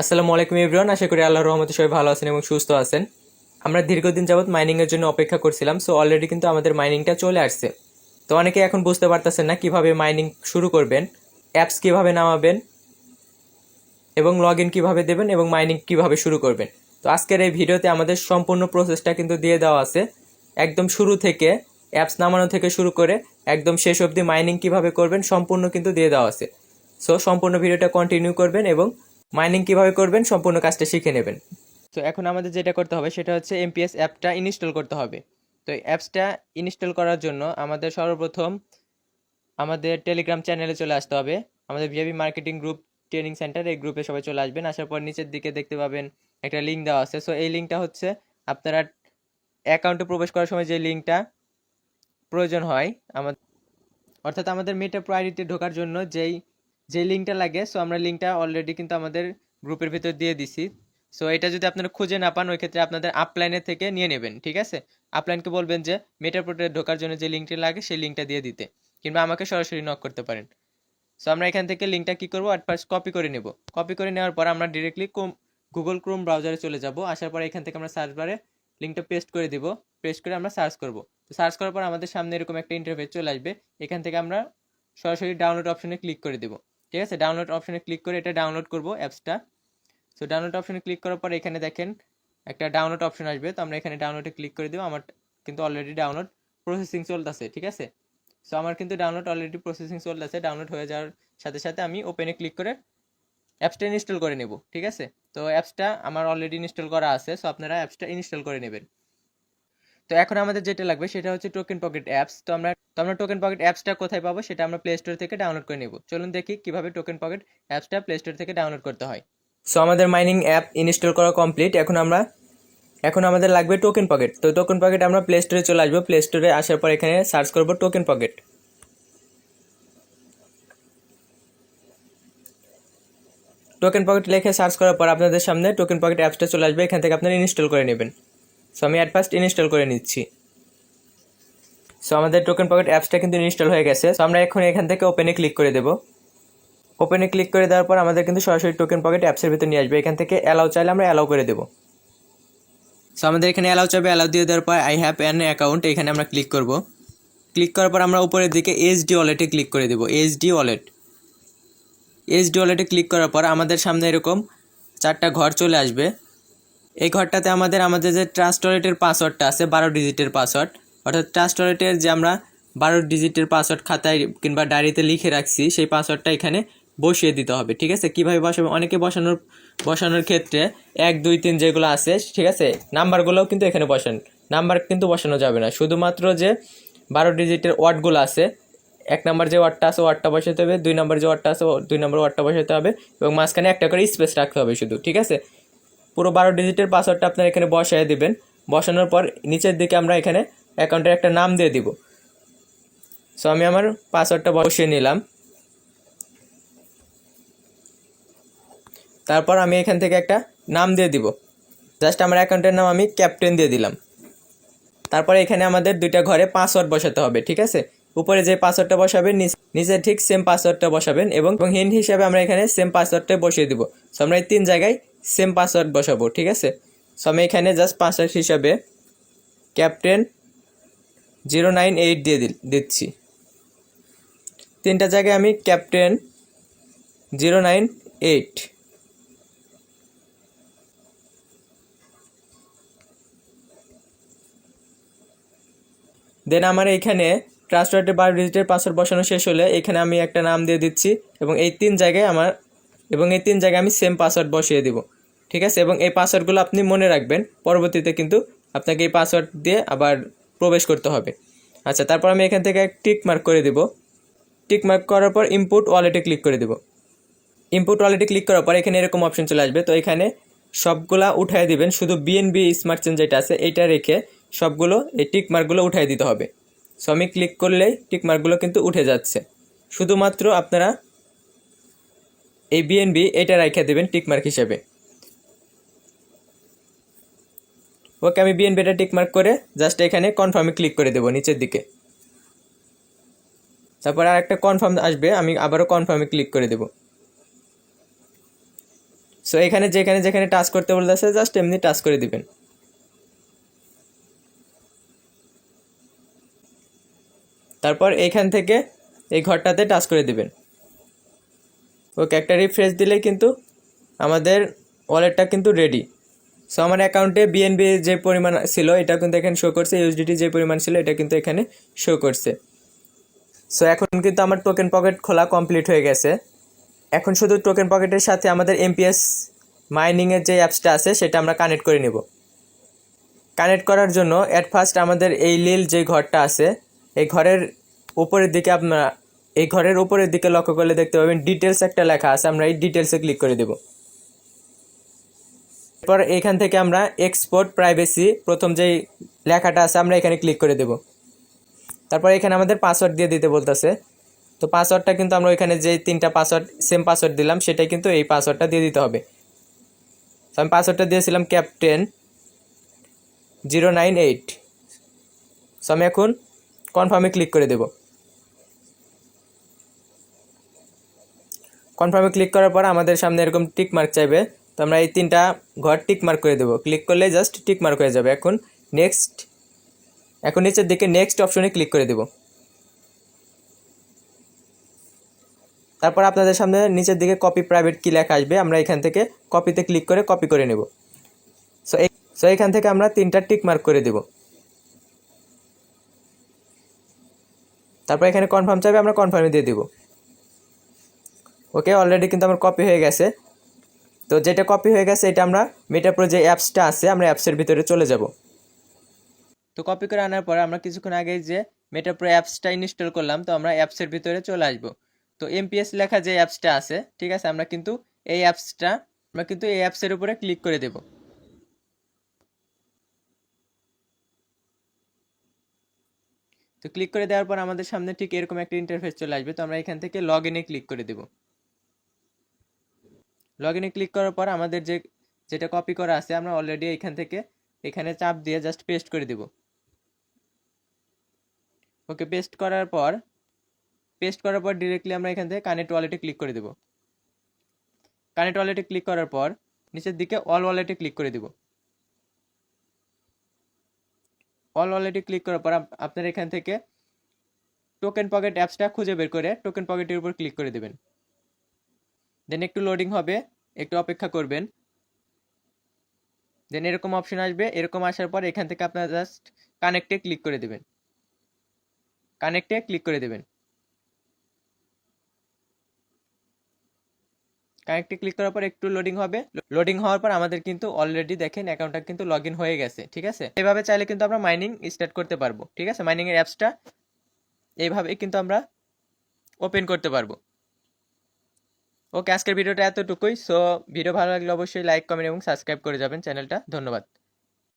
আসসালামু আলাইকুম এভরিওয়ান, আশা করি আল্লাহর রহমতে সবাই ভালো আছেন এবং সুস্থ আছেন। আমরা দীর্ঘদিন যাবৎ মাইনিংয়ের জন্য অপেক্ষা করছিলাম সো অলরেডি কিন্তু আমাদের মাইনিংটা চলে আসছে। তো অনেকে এখন বুঝতে পারতেছেন না কীভাবে মাইনিং শুরু করবেন অ্যাপস কীভাবে নামাবেন, এবং লগ ইন কীভাবে দেবেন, এবং মাইনিং কীভাবে শুরু করবেন। তো আজকের এই ভিডিওতে আমাদের সম্পূর্ণ প্রসেসটা কিন্তু দিয়ে দেওয়া আছে। একদম শুরু থেকে অ্যাপস নামানো থেকে শুরু করে, একদম শেষ অবধি মাইনিং কীভাবে করবেন সম্পূর্ণ কিন্তু দিয়ে দেওয়া আছে। সো সম্পূর্ণ ভিডিওটা কন্টিনিউ করবেন এবং মাইনিং কীভাবে করবেন, সম্পূর্ণ কাজটা শিখে নেবেন। তো এখন আমাদের যেটা করতে হবে, সেটা হচ্ছে এমপিএস অ্যাপটা ইনস্টল করতে হবে। তো অ্যাপসটা ইনস্টল করার জন্য আমাদের সর্বপ্রথম আমাদের টেলিগ্রাম চ্যানেলে চলে আসতে হবে। আমাদের VIP marketing group, training centre, এই গ্রুপে সবাই চলে আসবেন। আসার পর নিচের দিকে দেখতে পাবেন একটা লিঙ্ক দেওয়া আছে। সো এই লিঙ্কটা হচ্ছে আপনারা অ্যাকাউন্টে প্রবেশ করার সময় যে লিঙ্কটা প্রয়োজন হয়, আমাদের অর্থাৎ আমাদের মেটা প্রায়োরিটি ঢোকার জন্য যেই যে লিঙ্কটা লাগে সো আমরা লিঙ্কটা অলরেডি কিন্তু আমাদের গ্রুপের ভিতর দিয়ে দিছি। সো এটা যদি আপনারা খুঁজে না পান ওই ক্ষেত্রে আপনাদের আপলাইনের থেকে নিয়ে নেবেন, ঠিক আছে? আপলাইনকে বলবেন যে মেটা পোর্টালে ঢোকার জন্য যে লিঙ্কটি লাগে, সেই লিঙ্কটা দিয়ে দিতে। কিংবা আমাকে সরাসরি নক করতে পারেন। সো আমরা এখান থেকে লিঙ্কটা কী করব? অ্যাট ফার্স্ট কপি করে নেব। কপি করে নেওয়ার পর আমরা ডিরেক্টলি কোম গুগল ক্রোম ব্রাউজারে চলে যাব। আসার পর এখান থেকে আমরা সার্চ বারে লিঙ্কটা পেস্ট করে দিব। পেস্ট করে আমরা সার্চ করব। তো সার্চ করার পর আমাদের সামনে এরকম একটা ইন্টারফেস চলে আসবে। এখান থেকে আমরা সরাসরি ডাউনলোড অপশনে ক্লিক করে দেব। ঠিক আছে? ডাউনলোড অপশনে ক্লিক করে এটা ডাউনলোড করব অ্যাপসটা সো ডাউনলোড অপশনে ক্লিক করার পর এখানে দেখেন একটা ডাউনলোড অপশন আসবে। তো আমরা এখানে ডাউনলোডে ক্লিক করে দেবো। আমার কিন্তু অলরেডি ডাউনলোড প্রসেসিং চলতেছে, ঠিক আছে? সো আমার কিন্তু ডাউনলোড অলরেডি প্রসেসিং চলতেছে। ডাউনলোড হয়ে যাওয়ার সাথে সাথে আমি ওপেনে ক্লিক করে অ্যাপসটা ইনস্টল করে নেব, ঠিক আছে? তো অ্যাপসটা আমার অলরেডি ইনস্টল করা আছে। সো আপনারা অ্যাপসটা ইনস্টল করে নেবেন। তো এখন আমাদের যেটা লাগবে সেটা হচ্ছে টোকেন পকেট অ্যাপস তো আমরা তো আমরা টোকেন পকেট অ্যাপসটা কোথায় পাবো সেটা আমরা প্লে স্টোর থেকে ডাউনলোড করে নেব। চলুন দেখি কীভাবে টোকেন পকেট অ্যাপসটা প্লে স্টোর থেকে ডাউনলোড করতে হয়। সো আমাদের মাইনিং অ্যাপ ইনস্টল করা কমপ্লিট এখন আমরা, এখন আমাদের লাগবে টোকেন পকেট তো টোকেন পকেট আমরা প্লে স্টোরে চলে আসব। প্লে স্টোরে আসার পর এখানে সার্চ করব টোকেন পকেট টোকেন পকেট লিখে সার্চ করার পর আপনাদের সামনে টোকেন পকেট অ্যাপসটা চলে আসবে। এখান থেকে আপনারা ইনস্টল করে নেবেন। সো আমি অ্যাট ফার্স্ট ইনস্টল করে নিচ্ছি। সো আমাদের টোকেন পকেট অ্যাপসটা কিন্তু ইনস্টল হয়ে গেছে। সো আমরা এখন এখান থেকে ওপেনে ক্লিক করে দেবো। ওপেনে ক্লিক করে দেওয়ার পর আমাদের কিন্তু সরাসরি টোকেন পকেট অ্যাপসের ভিতর নিয়ে আসবে। এখান থেকে অ্যালাউ চাইলে আমরা অ্যালাউ করে দেবো। সো আমাদের এখানে অ্যালাউ চাইবে অ্যালাউ দিয়ে দেওয়ার পর আই হ্যাভ অ্যান অ্যাকাউন্ট এখানে আমরা ক্লিক করব। ক্লিক করার পর আমরা উপরের দিকে এইচডি ওয়ালেটে ক্লিক করে দেবো। এইচডি ওয়ালেট এইচডি ওয়ালেটে ক্লিক করার পর আমাদের সামনে এরকম চারটা ঘর চলে আসবে। এই ঘরটাতে আমাদের আমাদের যে ট্রাস্ট ওয়ালেটের পাসওয়ার্ডটা আছে, বারো ডিজিটের পাসওয়ার্ড, অর্থাৎ ট্রাস্ট ওয়ালেটের যে আমরা বারো ডিজিটের পাসওয়ার্ড খাতায় কিংবা ডায়েরিতে লিখে রাখছি, সেই পাসওয়ার্ডটা এখানে বসিয়ে দিতে হবে, ঠিক আছে? কীভাবে বসাবে? অনেকে বসানোর বসানোর ক্ষেত্রে এক, দুই, তিন যেগুলো আছে, ঠিক আছে? নাম্বারগুলোও কিন্তু এখানে বসান। নাম্বার কিন্তু বসানো যাবে না। শুধুমাত্র যে বারো ডিজিটের ওয়ার্ডগুলো আছে, এক নাম্বার যে ওয়ার্ডটা আছে, ওয়ার্ডটা বসাতে হবে, দুই নাম্বার যে ওয়ার্ডটা আছে, দুই নাম্বার ওয়ার্ডটা বসাতে হবে এবং মাঝখানে একটা করে স্পেস রাখতে হবে শুধু, ঠিক আছে? পুরো বারো ডিজিটের পাসওয়ার্ডটা আপনার এখানে বসায় দেবেন। বসানোর পর নিচের দিকে আমরা এখানে অ্যাকাউন্টের একটা নাম দিয়ে দিব। সো আমি আমার পাসওয়ার্ডটা বসিয়ে নিলাম। তারপর আমি এখান থেকে একটা নাম দিয়ে দিব। জাস্ট আমার অ্যাকাউন্টের নাম আমি ক্যাপ্টেন দিয়ে দিলাম। তারপরে এখানে আমাদের দুইটা ঘরে পাসওয়ার্ড বসাতে হবে, ঠিক আছে? উপরে যে পাসওয়ার্ডটা বসাবেন, নিচ- ঠিক সেম পাসওয়ার্ডটা বসাবেন এবং হিন্ট হিসাবে আমরা এখানে সেম পাসওয়ার্ডটাই বসিয়ে দিব। সো আমরা এই তিন জায়গায় সেম পাসওয়ার্ড বসাবো, ঠিক আছে? সো আমি এখানে জাস্ট পাসওয়ার্ড হিসাবে ক্যাপ্টেন জিরো নাইন এইট দিয়ে দিচ্ছি। তিনটা জায়গায় আমি captain zero nine eight then আমার এইখানে ট্রান্সফারের বারো ডিজিটের পাসওয়ার্ড বসানো শেষ হলে এখানে আমি একটা নাম দিয়ে দিচ্ছি এবং এই তিন জায়গায় আমার, এবং এই তিন জায়গায় আমি সেম পাসওয়ার্ড বসিয়ে দিব। ঠিক আছে? এবং এই পাসওয়ার্ডগুলো আপনি মনে রাখবেন, পরবর্তীতে কিন্তু আপনাকে এই পাসওয়ার্ড দিয়ে আবার প্রবেশ করতে হবে। আচ্ছা তারপর আমি এখান থেকে টিক মার্ক করে দিব। টিক মার্ক করার পর ইনপুট ওয়ালেটে ক্লিক করে দেব। ইনপুট ওয়ালেটে ক্লিক করার পর এখানে এরকম অপশন চলে আসবে। তো এখানে সবগুলা উঠায় দিবেন, শুধু বিএনবি স্মার্ট চেন যেটা আছে, এইটা রেখে সবগুলো এই টিক মার্কগুলো উঠায় দিতে হবে। সো আমি ক্লিক করলেই টিক মার্কগুলো কিন্তু উঠে যাচ্ছে। শুধুমাত্র আপনারা এই বিএনবি এটা রেখে দেবেন টিক মার্ক হিসেবে। ওকে আমি বিএনবিটা টিক মার্ক করে জাস্ট এখানে কনফার্মে ক্লিক করে দেবো নিচের দিকে। তারপর আর একটা কনফার্ম আসবে, আমি আবারও কনফার্মে ক্লিক করে দেবো। সো এখানে যেখানে যেখানে টাচ করতে বলতেছে জাস্ট এমনি টাচ করে দিবেন। তারপর এইখান থেকে এই ঘরটাতে টাচ করে দিবেন। ওকে, একটা রিফ্রেশ দিলেই কিন্তু আমাদের ওয়ালেটটা কিন্তু রেডি সো আমার অ্যাকাউন্টে বিএনবি যে পরিমাণ ছিল, এটা কিন্তু এখানে শো করছে ইউএসডিটি যে পরিমাণ ছিল, এটা কিন্তু এখানে শো করছে। সো এখন কিন্তু আমার টোকেন পকেট খোলা কমপ্লিট হয়ে গেছে। এখন শুধু টোকেন পকেটের সাথে আমাদের এমপিএস মাইনিংয়ের যে অ্যাপসটা আছে, সেটা আমরা কানেক্ট করে নেব। কানেক্ট করার জন্য অ্যাট ফার্স্ট আমাদের এই লিল যে ঘরটা আছে, এই ঘরের উপরের দিকে আপনারা, এই ঘরের উপরের দিকে লক্ষ্য করলে দেখতে পাবেন ডিটেলস একটা লেখা আছে, আমরা এই ডিটেলসে ক্লিক করে দেব। এরপর এখান থেকে আমরা এক্সপোর্ট প্রাইভেসি প্রথম যেই লেখাটা আছে আমরা এখানে ক্লিক করে দেব। তারপর এখানে আমাদের পাসওয়ার্ড দিয়ে দিতে বলতেছে। তো পাসওয়ার্ডটা কিন্তু আমরা ওইখানে যে তিনটা পাসওয়ার্ড সেম পাসওয়ার্ড দিলাম, সেটাই কিন্তু এই পাসওয়ার্ডটা দিয়ে দিতে হবে। তো আমি পাসওয়ার্ডটা দিয়েছিলাম captain zero nine eight so আমি এখন কনফার্মে ক্লিক করে দেব। কনফার্মে ক্লিক করার পর আমাদের সামনে এরকম টিক মার্ক চাইবে। তো আমরা এই তিনটা ঘর টিক মার্ক করে দেবো। ক্লিক করলে জাস্ট টিক মার্ক হয়ে যাবে। এখন নেক্সট এখন নিচের দিকে নেক্সট অপশনে ক্লিক করে দেব। তারপর আপনাদের সামনে নিচের দিকে কপি প্রাইভেট কি লেখা আসবে। আমরা এখান থেকে কপিতে ক্লিক করে কপি করে নেব। সো এই সো এখান থেকে আমরা তিনটা টিক মার্ক করে দেব। তারপর এখানে কনফার্ম চাইবে, আমরা কনফার্মে দিয়ে দিব। ওকে অলরেডি কিন্তু আমার কপি হয়ে গেছে। তো যেটা কপি হয়ে গেছে, এটা আমরা মেটাপ্রো যে অ্যাপসটা আছে, আমরা অ্যাপসের ভিতরে চলে যাব। তো কপি করে আনার পরে আমরা কিছুক্ষণ আগে যে মেটাপ্রো অ্যাপসটা ইনস্টল করলাম, তো আমরা অ্যাপসের ভিতরে চলে আসব। তো এমপিএস লেখা যে অ্যাপসটা আছে, ঠিক আছে, আমরা কিন্তু এই অ্যাপসটা আমরা কিন্তু এই অ্যাপসের উপরে ক্লিক করে দেব। তো ক্লিক করে দেওয়ার পর আমাদের সামনে ঠিক এরকম একটা ইন্টারফেস চলে আসবে, তো আমরা এখান থেকে লগ ইনে ক্লিক করে দেব। লগ ইনে ক্লিক করার পর আমাদের যে, যেটা কপি করা আছে, আমরা অলরেডি এখান থেকে, এখানে চাপ দিয়ে জাস্ট পেস্ট করে দেব। ওকে পেস্ট করার পর পেস্ট করার পর ডিরেক্টলি আমরা এখান থেকে কানেক্ট ওয়ালেটে ক্লিক করে দেব। কানেক্ট ওয়ালেটে ক্লিক করার পর, নিচের দিকে অল ওয়ালেটে ক্লিক করে দেব। অল ওয়ালেটে ক্লিক করার পর, আপ- আপনার এখান থেকে টোকেন পকেট অ্যাপসটা খুঁজে বের করে টোকেন পকেটের উপর ক্লিক করে দেবেন। দেন একটু লোডিং হবে, একটু অপেক্ষা করবেন। দেন এরকম অপশন আসবে, এরকম আসার পর এখান থেকে আপনারা জাস্ট কানেক্টে ক্লিক করে দেবেন। কানেক্টে ক্লিক করে দেবেন। কানেক্টে ক্লিক করার পর একটু লোডিং হবে। লোডিং হওয়ার পর আমাদের কিন্তু অলরেডি দেখেন অ্যাকাউন্টটা কিন্তু লগ হয়ে গেছে, ঠিক আছে? এভাবে চাইলে কিন্তু আমরা মাইনিং স্টার্ট করতে পারব, ঠিক আছে? মাইনিং এর অ্যাপসটা এইভাবে কিন্তু আমরা ওপেন করতে পারব। ওকে, আজকের ভিডিওটা এতটুকুই। সো ভিডিও ভালো লাগলে অবশ্যই লাইক কমেন্ট এবং সাবস্ক্রাইব করে যাবেন চ্যানেলটা। ধন্যবাদ।